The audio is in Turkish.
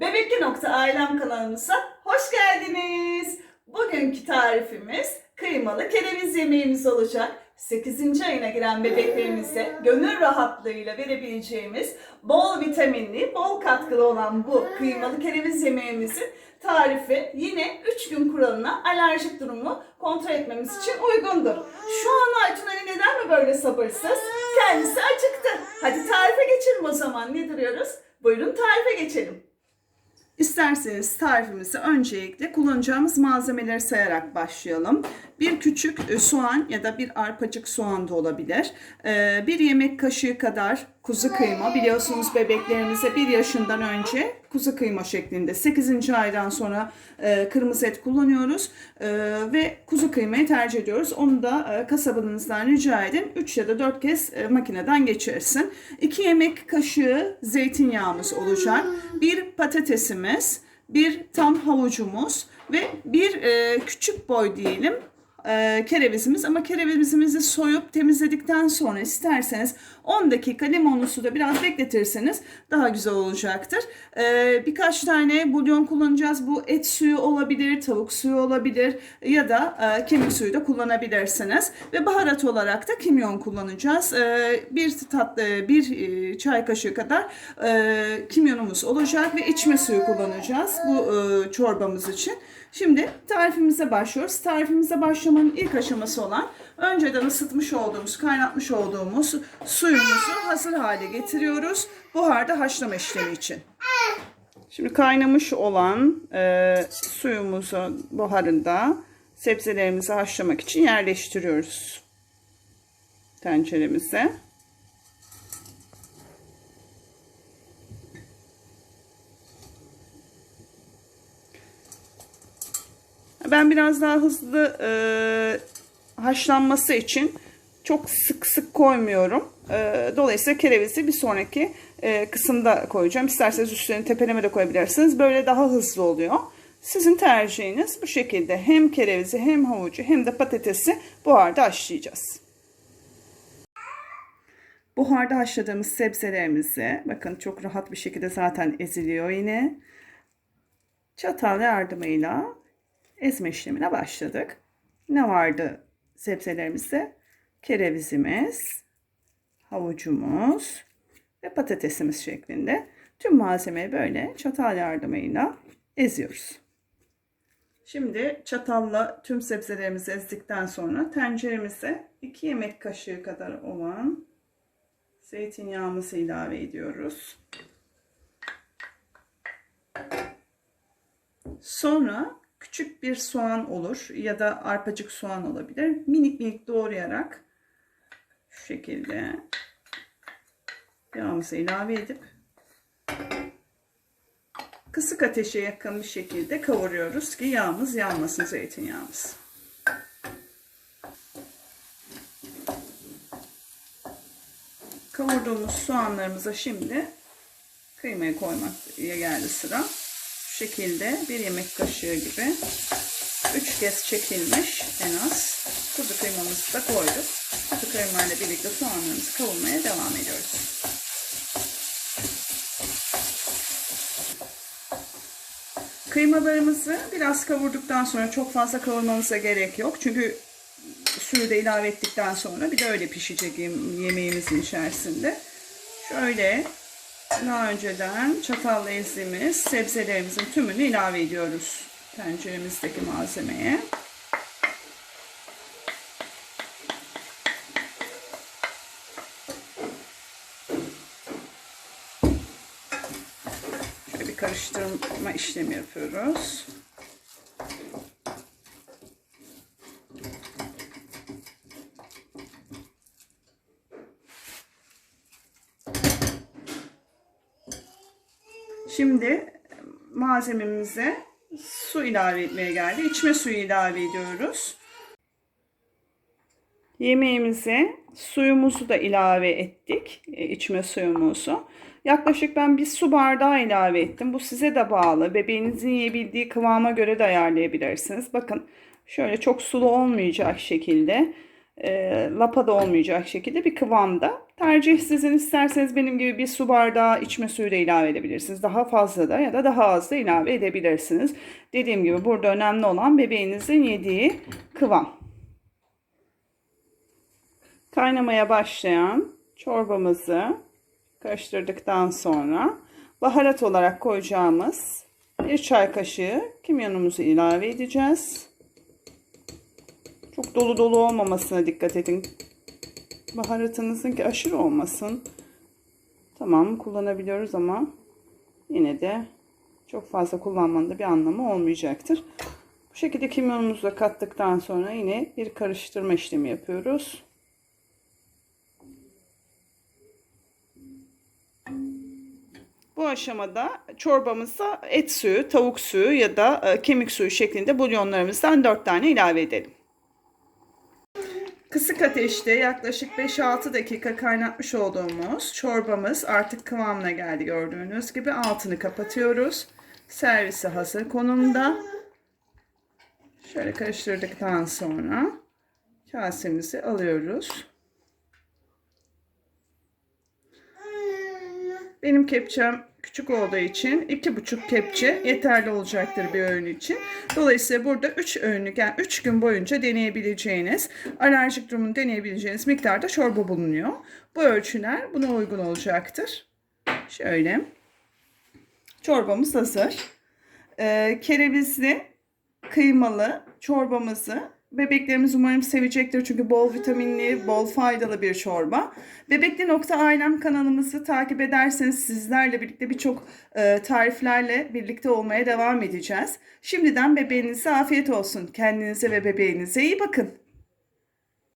Bebekli Nokta Ailem kanalımıza hoş geldiniz. Bugünkü tarifimiz kıymalı kereviz yemeğimiz olacak. 8. ayına giren bebeklerimize gönül rahatlığıyla verebileceğimiz bol vitaminli, bol katkılı olan bu kıymalı kereviz yemeğimizin tarifi yine 3 gün kuralına alerjik durumu kontrol etmemiz için uygundur. Şu an Aytun Ali neden mi böyle sabırsız? Kendisi acıktı. Hadi tarife geçelim o zaman. Ne duruyoruz? Buyurun tarife geçelim. İsterseniz tarifimizi öncelikle kullanacağımız malzemeleri sayarak başlayalım. Bir küçük e, soğan ya da bir arpacık soğan da olabilir. Ee, Bir yemek kaşığı kadar kuzu kıyma. Biliyorsunuz bebeklerimize bir yaşından önce kuzu kıyma şeklinde 8. aydan sonra e, kırmızı et kullanıyoruz. Ee, Ve kuzu kıymayı tercih ediyoruz. Onu da e, kasabınızdan rica edin. 3 ya da 4 kez e, makineden geçirsin. 2 yemek kaşığı zeytinyağımız olacak. Bir patatesimiz, bir tam havucumuz ve bir e, küçük boy diyelim e, kerevizimiz ama kerevizimizi soyup temizledikten sonra isterseniz 10 dakika limonlu suda biraz bekletirseniz daha güzel olacaktır. E, birkaç tane bulyon kullanacağız. Bu et suyu olabilir, tavuk suyu olabilir ya da e, kemik suyu da kullanabilirsiniz. Ve baharat olarak da kimyon kullanacağız. E, bir tatlı bir e, çay kaşığı kadar e, kimyonumuz olacak ve içme suyu kullanacağız bu e, çorbamız için. Şimdi tarifimize başlıyoruz. Tarifimize başlamanın ilk aşaması olan önceden ısıtmış olduğumuz, kaynatmış olduğumuz suyumuzu hazır hale getiriyoruz. Buharda haşlama işlemi için. Şimdi kaynamış olan e, suyumuzu buharında sebzelerimizi haşlamak için yerleştiriyoruz tenceremize. Ben biraz daha hızlı e, haşlanması için çok sık sık koymuyorum. E, dolayısıyla kerevizi bir sonraki e, kısımda koyacağım. İsterseniz üstlerini tepeleme de koyabilirsiniz. Böyle daha hızlı oluyor. Sizin tercihiniz bu şekilde hem kerevizi hem havucu hem de patatesi buharda haşlayacağız. Buharda haşladığımız sebzelerimizi bakın çok rahat bir şekilde zaten eziliyor yine. Çatal yardımıyla ezme işlemine başladık. Ne vardı sebzelerimizde? Kerevizimiz, havucumuz ve patatesimiz şeklinde. Tüm malzemeyi böyle çatal yardımıyla eziyoruz. Şimdi çatalla tüm sebzelerimizi ezdikten sonra tenceremize 2 yemek kaşığı kadar olan zeytinyağımızı ilave ediyoruz. Sonra küçük bir soğan olur ya da arpacık soğan olabilir. Minik minik doğrayarak şu şekilde yağımızı ilave edip kısık ateşe yakın bir şekilde kavuruyoruz ki yağımız yanmasın zeytinyağımız. Kavurduğumuz soğanlarımıza şimdi kıymayı koymaya geldi sıra. Şekilde bir yemek kaşığı gibi 3 kez çekilmiş en az kuzu kıymamızı da koyduk. Kuzu kıymayla birlikte soğanlarımızı kavurmaya devam ediyoruz. Kıymalarımızı biraz kavurduktan sonra çok fazla kavurmamıza gerek yok. Çünkü suyu da ilave ettikten sonra bir de öyle pişecek yemeğimizin içerisinde. Şöyle daha önceden çatalla ezdiğimiz sebzelerimizin tümünü ilave ediyoruz tenceremizdeki malzemeye. Şöyle bir karıştırma işlemi yapıyoruz. Şimdi malzememize su ilave etmeye geldi. İçme suyu ilave ediyoruz. Yemeğimize suyumuzu da ilave ettik. E, içme suyumuzu. Yaklaşık ben bir su bardağı ilave ettim. Bu size de bağlı. Bebeğinizin yiyebildiği kıvama göre de ayarlayabilirsiniz. Bakın şöyle çok sulu olmayacak şekilde, e, lapa da olmayacak şekilde bir kıvamda Tercih sizin isterseniz benim gibi bir su bardağı içme suyu da ilave edebilirsiniz. Daha fazla da ya da daha az da ilave edebilirsiniz. Dediğim gibi burada önemli olan bebeğinizin yediği kıvam. Kaynamaya başlayan çorbamızı karıştırdıktan sonra baharat olarak koyacağımız bir çay kaşığı kimyonumuzu ilave edeceğiz. Çok dolu dolu olmamasına dikkat edin. Baharatınızın ki aşırı olmasın. Tamam kullanabiliyoruz ama yine de çok fazla kullanmanın da bir anlamı olmayacaktır. Bu şekilde kimyonumuzu da kattıktan sonra yine bir karıştırma işlemi yapıyoruz. Bu aşamada çorbamıza et suyu, tavuk suyu ya da e, kemik suyu şeklinde bulyonlarımızdan 4 tane ilave edelim. Kısık ateşte yaklaşık 5-6 dakika kaynatmış olduğumuz çorbamız artık kıvamına geldi gördüğünüz gibi. Altını kapatıyoruz. Servise hazır konumda. Şöyle karıştırdıktan sonra kasemizi alıyoruz. Benim kepçem küçük olduğu için iki buçuk kepçe yeterli olacaktır bir öğün için. Dolayısıyla burada 3 öğünlük yani 3 gün boyunca deneyebileceğiniz, alerjik durumunu deneyebileceğiniz miktarda çorba bulunuyor. Bu ölçüler buna uygun olacaktır. Şöyle. Çorbamız hazır. Ee, kerevizli, kıymalı çorbamızı Bebeklerimiz umarım sevecektir çünkü bol vitaminli, bol faydalı bir çorba. Bebekli Nokta Ailem kanalımızı takip ederseniz sizlerle birlikte birçok e, tariflerle birlikte olmaya devam edeceğiz. Şimdiden bebeğinize afiyet olsun. Kendinize ve bebeğinize iyi bakın.